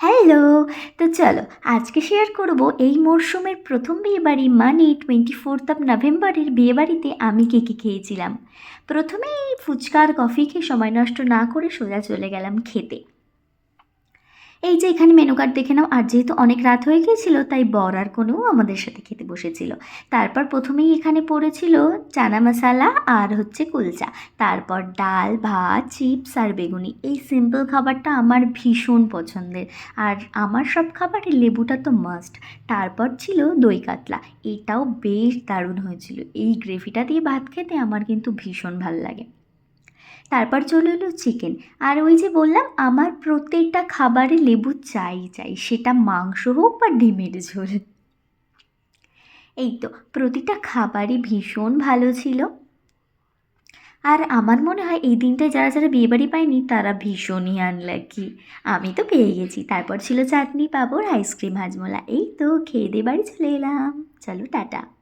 Hello, তো চলো আজকে শেয়ার করব এই মরশুমের প্রথম বিয়েবাড়ি মানে টোয়েন্টি ফোর্থ অফ নভেম্বরের বিয়েবাড়িতে আমি কে কে খেয়েছিলাম। প্রথমেই ফুচকার কফি খেয়ে সময় নষ্ট না করে সোজা চলে গেলাম খেতে। এই যে এখানে মেনু কার্ড দেখে নাও। আর যেহেতু অনেক রাত হয়ে গিয়েছিল, তাই বর আর কোনেও আমাদের সাথে খেতে বসেছিল। তারপর প্রথমেই এখানে পড়েছিল চানা মশালা আর হচ্ছে কুলচা। তারপর ডাল, ভাত চিপস আর বেগুনি। এই সিম্পল খাবারটা আমার ভীষণ পছন্দের। আর আমার সব খাবারে লেবুটা তো মাস্ট তারপর ছিল দই কাতলা। এটাও বেশ দারুণ হয়েছিল। এই গ্রেভিটা দিয়ে ভাত খেতে আমার কিন্তু ভীষণ ভালো লাগে। তারপর চলে এলো চিকেন আর ওই যে বললাম, আমার প্রত্যেকটা খাবারে লেবু চাই চাই, সেটা মাংস হোক বা ডিমের ঝোল। এই তো প্রতিটা খাবারই ভীষণ ভালো ছিল। আর আমার মনে হয় এই দিনটায় যারা যারা বিয়েবাড়ি পায়নি, তারা ভীষণই আনলাকি আমি তো পেয়ে গেছি। তারপর ছিল চাটনি, পাঁপড় আইসক্রিম হাজমোলা। এই তো খেয়ে দিয়ে বাড়ি চলে এলাম। চলো, টাটা।